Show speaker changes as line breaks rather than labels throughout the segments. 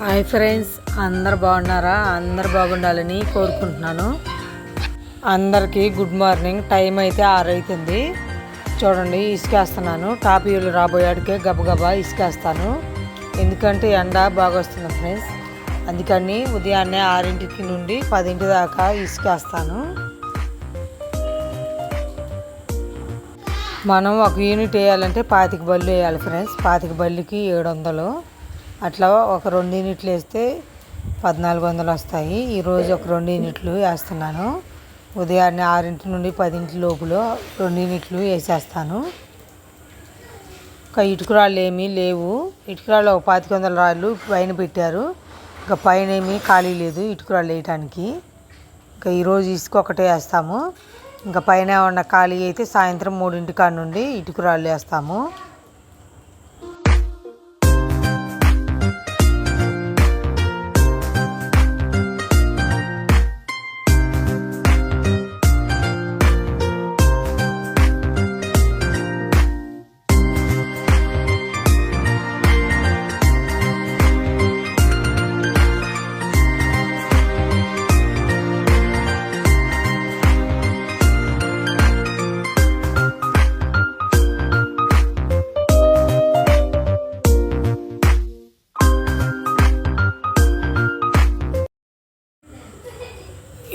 Hi friends అందరు బాగున్నారా? అందరు బాగుండాలని కోరుకుంటున్నాను. అందరికీ గుడ్ మార్నింగ్. టైం అయితే ఆరైతుంది. చూడండి ఇసుకేస్తున్నాను. టాపీలు రాబోయాడికే గబగబా ఇసుకేస్తాను. ఎందుకంటే ఎండ బాగా వస్తుంది ఫ్రెండ్స్. అందుకని ఉదయాన్నే ఆరింటికి నుండి పదింటి దాకా ఇసుకేస్తాను. మనం ఒక యూనిట్ వేయాలంటే పాతిక బళ్ళు వేయాలి ఫ్రెండ్స్. పాతిక బల్లికి ఏడు వందలు. అట్లా ఒక రెండు యూనిట్లు వేస్తే పద్నాలుగు వందలు వస్తాయి. ఈరోజు ఒక రెండు యూనిట్లు వేస్తున్నాను. ఉదయాన్నే ఆరింటి నుండి పదింటి లోపులో రెండు యూనిట్లు వేసేస్తాను. ఒక ఇటుకురాళ్ళు ఏమీ లేవు. ఇటుకురాళ్ళు ఒక పాతిక వందల రాళ్ళు పైన పెట్టారు. ఇంకా పైన ఏమీ ఖాళీ లేదు ఇటుకురాళ్ళు వేయటానికి. ఇంకా ఈరోజు ఇసుక ఒకటే వేస్తాము. ఇంకా పైన ఉన్న ఖాళీ అయితే సాయంత్రం మూడింటి కాడ నుండి ఇటుకురాళ్ళు వేస్తాము.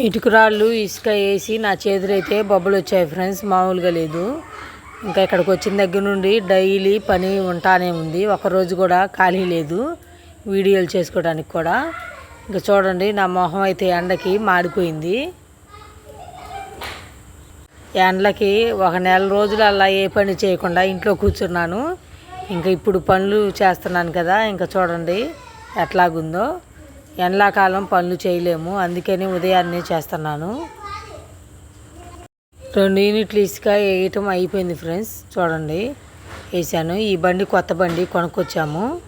ఇటుకురాళ్ళు ఇసుక వేసి నా చేతులైతే బొబ్బలు వచ్చాయి ఫ్రెండ్స్ మామూలుగా లేదు. ఇంకా ఇక్కడికి వచ్చిన దగ్గర నుండి డైలీ పని ఉంటానే ఉంది. ఒకరోజు కూడా ఖాళీ లేదు వీడియోలు చేసుకోవడానికి కూడా. ఇంకా చూడండి నా మొహం అయితే ఎండకి మాడిపోయింది. ఎండలకి ఒక నెల రోజులు అలా ఏ పని చేయకుండా ఇంట్లో కూర్చున్నాను. ఇంకా ఇప్పుడు పనులు చేస్తున్నాను కదా ఇంకా చూడండి ఎట్లాగుందో. ఎండాకాలం పనులు చేయలేము. అందుకని ఉదయాన్నే చేస్తున్నాను. రెండు యూనిట్లు ఇసుక వేయటం అయిపోయింది ఫ్రెండ్స్. చూడండి. వేసాను ఈ బండి కొత్త బండి కొనుక్కొచ్చాము.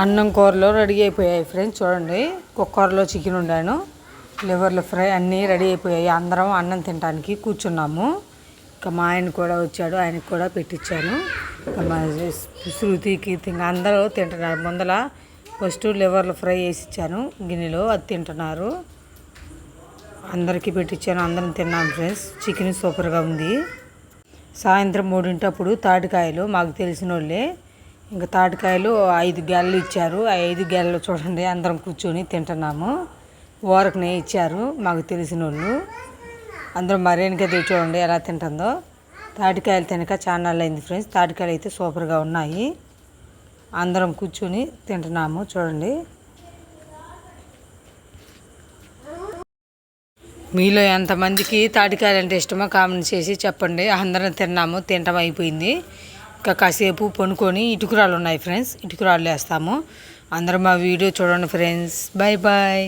అన్నం కూరలో రెడీ అయిపోయాయి ఫ్రెండ్స్ చూడండి. కుక్కర్లో చికెన్ వండాను. లివర్లు ఫ్రై అన్నీ రెడీ అయిపోయాయి. అందరం అన్నం తినడానికి కూర్చున్నాము. ఇంకా మా ఆయన కూడా వచ్చాడు ఆయనకి కూడా పెట్టించాను మా శృతి కీర్తి అందరూ తింటున్నారు. ముందల ఫస్ట్ లివర్లు ఫ్రై వేసి ఇచ్చాను గిన్నెలో అది తింటున్నారు. అందరికీ పెట్టించాను అందరం తిన్నాం ఫ్రెండ్స్. చికెన్ సూపర్గా ఉంది. సాయంత్రం మూడింటప్పుడు తాటికాయలు మాకు తెలిసిన వాళ్ళే ఇంకా తాటికాయలు ఐదు గెలలు ఇచ్చారు. ఆ ఐదు గెలలు చూడండి అందరం కూర్చొని తింటున్నాము. ఓరకనే ఇచ్చారు మాకు తెలిసిన వాళ్ళు అందరం మరేనికే చూడండి ఎలా తింటుందో. తాటికాయలు తినక చాలా అయింది ఫ్రెండ్స్. తాటికాయలు అయితే సూపర్గా ఉన్నాయి. అందరం కూర్చొని తింటున్నాము చూడండి. మీలో ఎంతమందికి తాటికాయలు అంటే ఇష్టమో కామెంట్ చేసి చెప్పండి. అందరం తిన్నాము తినటం అయిపోయింది. ఇంకా కాసేపు పనుకొని ఇటుకురాళ్ళు ఉన్నాయి ఫ్రెండ్స్ ఇటుకురాళ్ళు వేస్తాము అందరం మా వీడియో చూడండి ఫ్రెండ్స్. Bye bye